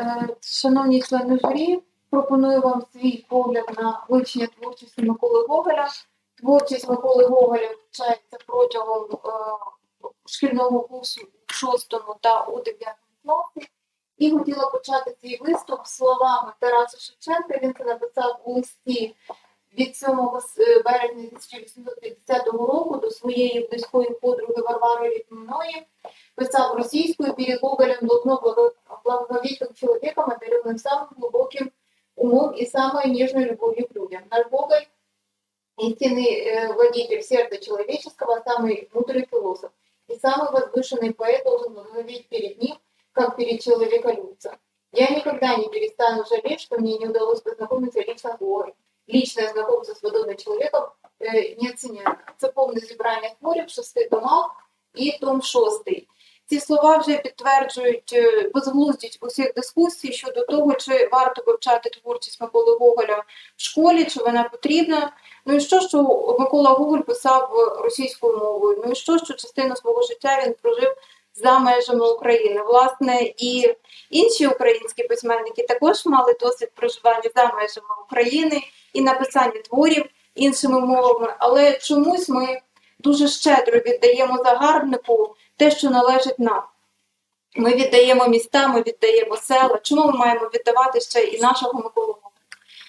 Е, Шановні члени журі, пропоную вам свій погляд на вивчення творчості Миколи Гоголя. Творчість Миколи Гоголя вивчається протягом е, шкільного курсу у 6 та у 9 класі. І хотіла почати свій виступ словами Тараса Шевченка. Він це написав у листі від 7 березня 1850 року до своєї близької подруги Варвари Рідної. Писав російською перед Гоголем должно благо- благоговеть человеком, одаренным самым глубоким умом и самой нежной любовью к людям. Наш Гоголь истинный э, водитель сердца человеческого, самый мудрый философ. И самый возвышенный поэт должен благоговеть перед ним, как перед человеколюбцем. Я никогда не перестану жалеть, что мне не удалось познакомиться лично с Гоголем. Личное знакомство с подобным человеком э, не оценяю. Це повне зібрання творів, шести томах і том шостий. Ці слова вже підтверджують е, безглуздість усіх дискусій щодо того, чи варто вивчати творчість Миколи Гоголя в школі, чи вона потрібна. Ну і що, що Микола Гоголь писав російською мовою? Ну і що, що частину свого життя він прожив за межами України? Власне, і інші українські письменники також мали досвід проживання за межами України і написання творів іншими мовами, але чомусь ми дуже щедро віддаємо загарбнику те, що належить нам. Ми віддаємо міста, ми віддаємо села. Чому ми маємо віддавати ще і нашого Миколу Гоголя?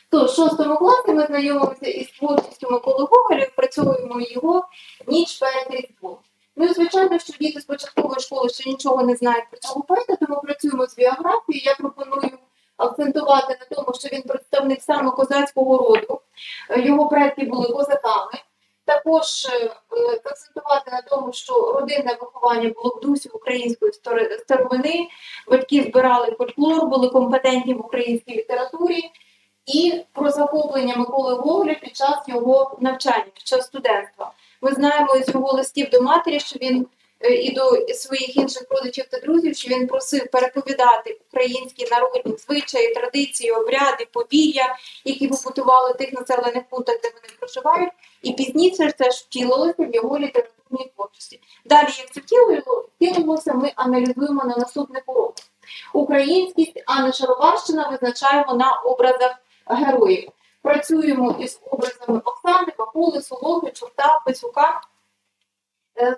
То в шостому класі ми знайомимося із творчістю Миколи Гоголя, працюємо його ніч перед Різдвом. Ну і звичайно, що діти з початкової школи ще нічого не знають про цього поета, тому працюємо з біографією. Я пропоную акцентувати на тому, що він представник саме козацького роду. Його предки були козаками. Також е, е, акцентувати на тому, що родинне виховання було в дусі української старовини, батьки збирали фольклор, були компетентні в українській літературі, і про захоплення Миколи Гоголя під час його навчання, під час студентства. Ми знаємо із його листів до матері, що він і до своїх інших родичів та друзів, що він просив переповідати українські народні звичаї, традиції, обряди, повір'я, які побутували в тих населених пунктах, де вони проживають. І пізніше це ж втілилося в його літературній творчості. Далі, як це втілило- втілилося, ми аналізуємо на наступних уроках. Українськість, а не Шароварщина визначаємо на образах героїв. Працюємо із образами Оксани, Бакули, Солохи, Чорта, Писюка.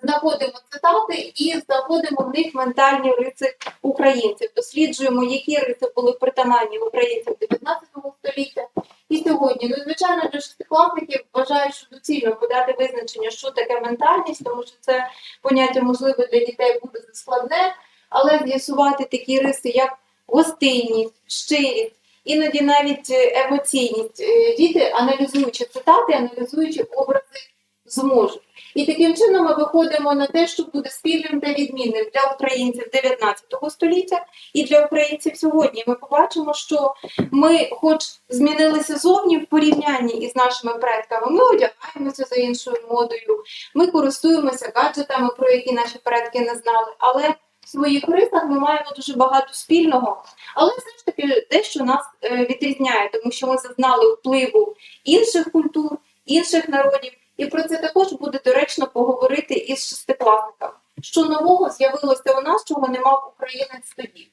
Знаходимо цитати і знаходимо в них ментальні риси українців. Досліджуємо, які риси були притаманні в українців 19 століття і сьогодні. Ну, звичайно, для шестикласників вважаю, що доцільно подати визначення, що таке ментальність, тому що це поняття, можливо, для дітей буде складне, але з'ясувати такі риси, як гостинність, щирість, іноді навіть е, емоційність. Е, Діти, аналізуючи цитати, аналізуючи образи, зможуть. І таким чином ми виходимо на те, що буде спільним та відмінним для українців 19 століття і для українців сьогодні. Ми побачимо, що ми, хоч змінилися зовні в порівнянні із нашими предками, ми одягаємося за іншою модою, ми користуємося гаджетами, про які наші предки не знали, але в своїх рисах ми маємо дуже багато спільного, але все ж таки дещо нас е, відрізняє, тому що ми зазнали впливу інших культур, інших народів. І про це також буде доречно поговорити із шестикласниками. Що нового з'явилося у нас, чого не мав українець тоді.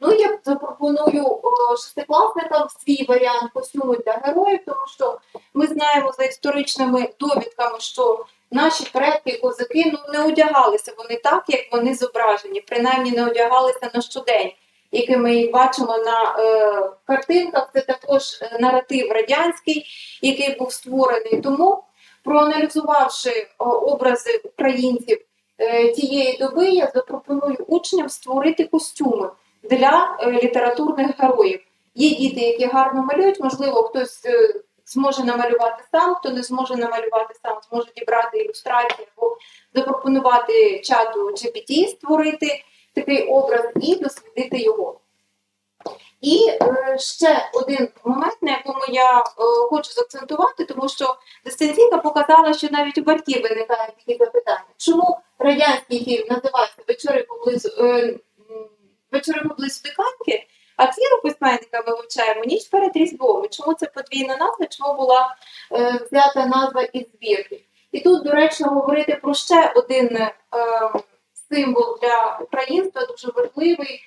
Ну, я запропоную шестикласникам свій варіант костюму для героїв, тому що ми знаємо за історичними довідками, що наші предки, козаки, ну не одягалися вони так, як вони зображені, принаймні не одягалися на щодень, який ми бачимо на е, картинках. Це також е, наратив радянський, який був створений. Тому, проаналізувавши образи українців е, тієї доби, я запропоную учням створити костюми для е, літературних героїв. Є діти, які гарно малюють, можливо, хтось е, зможе намалювати сам, хто не зможе намалювати сам, зможе дібрати ілюстрації або запропонувати чату GPT створити такий образ і дослідити його. І е, ще один момент, на якому я е, хочу заакцентувати, тому що дистанційка показала, що навіть у батьків виникають такі запитання. Чому радянський фільм називається Вечори поблизу е, вечори поблизу Диканьки, а твір письменника ми вивчаємо ніч перед Різдвом. Чому це подвійна назва? Чому була взята назва із збірки? І тут доречно говорити про ще один е, символ для українства, дуже важливий.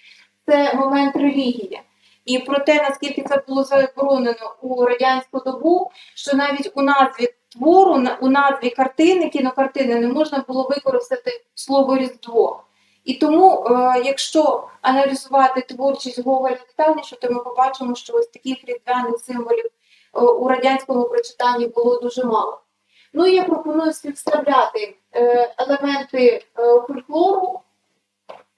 це момент релігії. І про те, наскільки це було заборонено у радянську добу, що навіть у назві твору, у назві картини, кінокартини не можна було використати слово Різдво. І тому, е, якщо аналізувати творчість Гоголя детальніше, то ми побачимо, що ось таких різдвяних символів е, у радянському прочитанні було дуже мало. Ну і я пропоную співставляти е, елементи е, фольклору,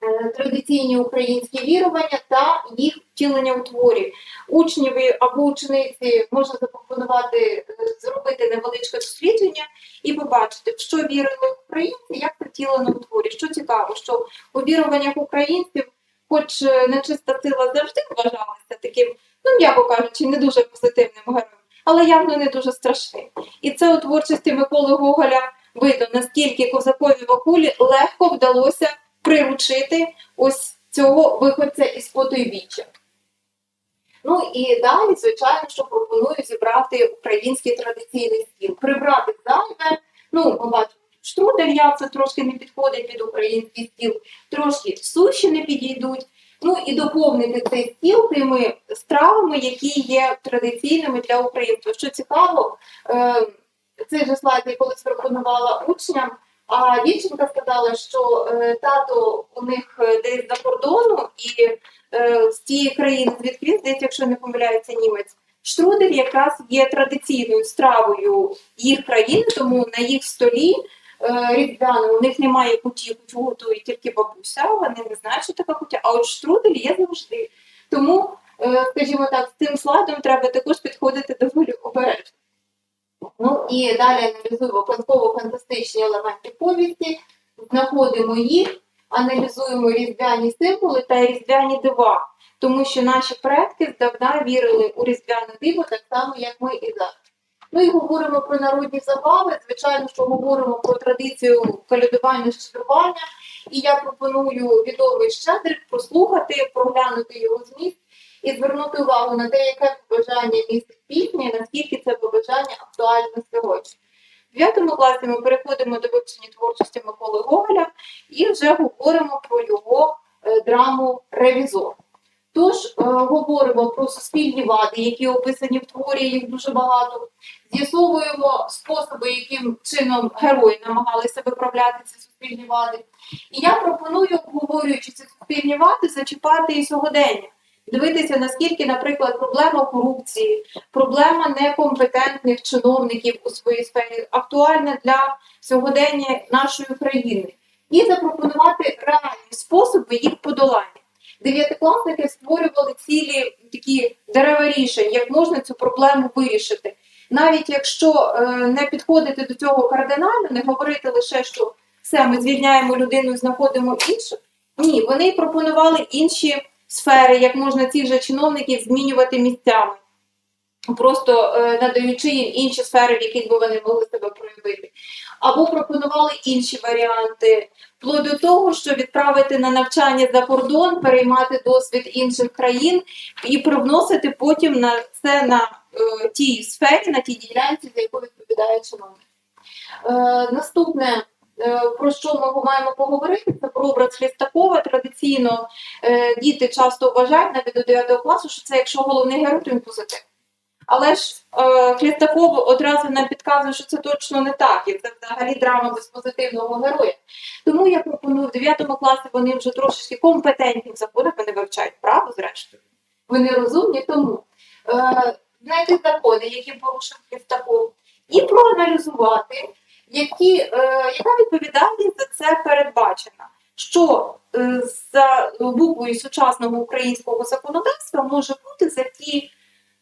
е, традиційні українські вірування та їх втілення у творі. Учніві або учениці можна запропонувати зробити невеличке дослідження і побачити, в що вірили українці, як це втілено у творі. Що цікаво, що у віруваннях українців, хоч нечиста сила завжди вважалася таким, ну м'яко кажучи, не дуже позитивним героєм, але явно не дуже страшним. І це у творчості Миколи Гоголя видно, наскільки козакові Вакулі легко вдалося приручити ось цього виходця із потойбіччя. Ну і далі, звичайно, що пропоную зібрати український традиційний стіл, прибрати зайве. Ну, ми бачимо, штрудель яйця трошки не підходить під український стіл, трошки суші не підійдуть. Ну і доповнити цей стіл тими стравами, які є традиційними для українства. Що цікаво, е, цей же слайд я колись пропонувала учням. А дівчинка сказала, що е, тато у них е, десь за кордону і з тієї країни, звідки він, здається, якщо не помиляється німець, штрудель якраз є традиційною стравою їх країни, тому на їх столі е, у них немає куті, кутю готує тільки бабуся, вони не знають, що така кутя, а от штрудель є завжди. Тому, е, скажімо так, з цим слайдом треба також підходити доволі обережно. Ну і далі аналізуємо казково-фантастичні елементи повісті, знаходимо їх, аналізуємо різдвяні символи та різдвяні дива, тому що наші предки здавна вірили у різдвяне диво так само, як ми і зараз. І говоримо про народні забави. Звичайно, що говоримо про традицію калядування щедрування. І я пропоную відомий щедрик прослухати, проглянути його зміст і звернути увагу на те, яке побажання містить пісня, і наскільки це побажання актуальне сьогодні. В 9 класі ми переходимо до вивчення творчості Миколи Гоголя і вже говоримо про його е, драму Ревізор. Тож е, говоримо про суспільні вади, які описані в творі, їх дуже багато. З'ясовуємо способи, яким чином герої намагалися виправляти ці суспільні вади. І я пропоную, обговорюючи ці суспільні вади, зачіпати і сьогодення. Дивитися, наскільки, наприклад, проблема корупції, проблема некомпетентних чиновників у своїй сфері актуальна для сьогодення нашої країни, і запропонувати реальні способи їх подолання. Дев'ятикласники створювали цілі такі дерева рішень, як можна цю проблему вирішити. Навіть якщо е, не підходити до цього кардинально, не говорити лише, що все, ми звільняємо людину і знаходимо іншу. Ні, вони пропонували інші сфери, як можна цих же чиновників змінювати місцями, просто е, надаючи їм інші сфери, в яких би вони могли себе проявити. Або пропонували інші варіанти, вплоть до того, що відправити на навчання за кордон, переймати досвід інших країн і привносити потім на це на е, тій сфері, на тій ділянці, за яку відповідає чиновник. Е, наступне. е, Про що ми маємо поговорити? Це про образ Хлістакова. Традиційно е, діти часто вважають навіть до 9 класу, що це якщо головний герой, то він позитив. Але ж е, одразу нам підказує, що це точно не так, і це взагалі драма без позитивного героя. Тому я пропоную в 9 класі вони вже трошечки компетентні в законах, вони вивчають право, зрештою. Вони розумні, тому е, знайти закони, які порушив Хлістаков, і проаналізувати, які, е, яка відповідальність за це передбачена. Що е, за буквою сучасного українського законодавства може бути за ті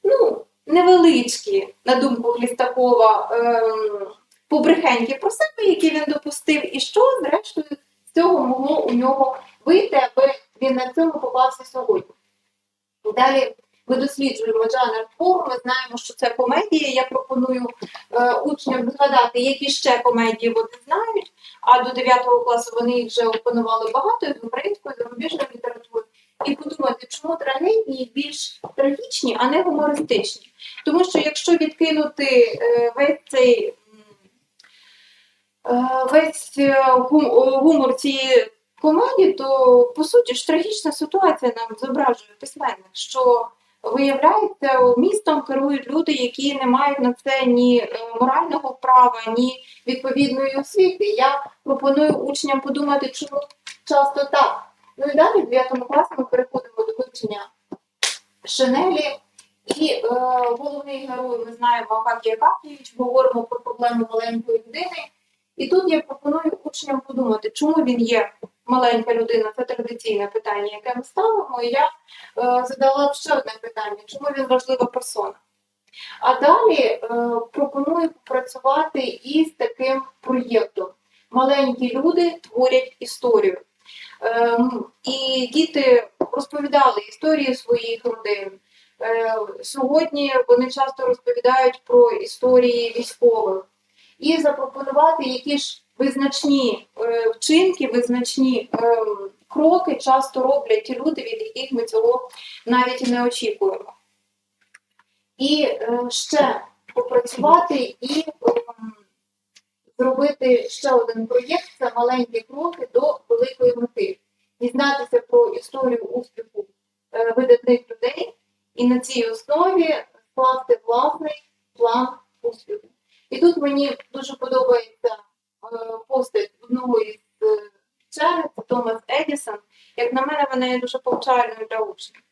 ну, невеличкі, на думку Хлістакова, ем, побрехеньки про себе, які він допустив, і що, зрештою, з цього могло у нього вийти, аби він на цьому попався сьогодні. Далі ми досліджуємо жанр твору, ми знаємо, що це комедія. Я пропоную е, учням згадати, які ще комедії вони знають, а до 9 класу вони їх вже опанували багато з української, і зарубіжної літератури. І подумати, чому трагедії більш трагічні, а не гумористичні. Тому що якщо відкинути е, весь цей е, весь е, гум- гумор цієї комедії, то по суті ж трагічна ситуація нам зображує письменник, що виявляється, містом керують люди, які не мають на це ні морального права, ні відповідної освіти. Я пропоную учням подумати, чому часто так. Ну і далі в 9 класі ми переходимо до вивчення Шинелі. І е, головний герой, ми знаємо, Акакій Акакійович, говоримо про проблему маленької людини. І тут я пропоную учням подумати, чому він є маленька людина. Це традиційне питання, яке ми ставимо. І я е, задала ще одне питання: чому він важлива персона? А далі е, пропоную попрацювати із таким проєктом. Маленькі люди творять історію. Ем, і діти розповідали історії своїх родин. Е, Сьогодні вони часто розповідають про історії військових і запропонувати, які ж визначні е, вчинки, визначні е, кроки часто роблять ті люди, від яких ми цього навіть і не очікуємо. І е, ще попрацювати і зробити ще один проєкт це маленькі кроки до великої мети. Дізнатися про історію успіху е, видатних людей і на цій основі скласти власний план успіху. І тут мені дуже подобається е, постать одного із е, вчених, Томас Едісон. Як на мене, вона є дуже повчальною для учнів.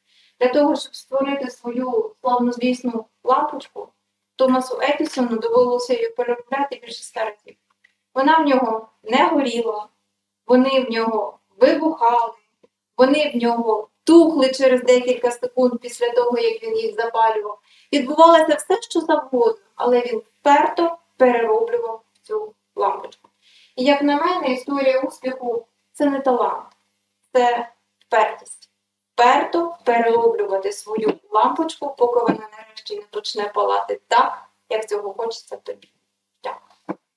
Для того, щоб створити свою славнозвісну лампочку, Томасу Едісону довелося її переробляти більше ста разів. Вона в нього не горіла, вони в нього вибухали, вони в нього тухли через декілька секунд після того, як він їх запалював. Відбувалося все, що завгодно, але він вперто перероблював цю лампочку. І як на мене, історія успіху це не талант, це впертість. Вперто перероблювати свою лампочку, поки вона нарешті не почне палати так, як цього хочеться тобі.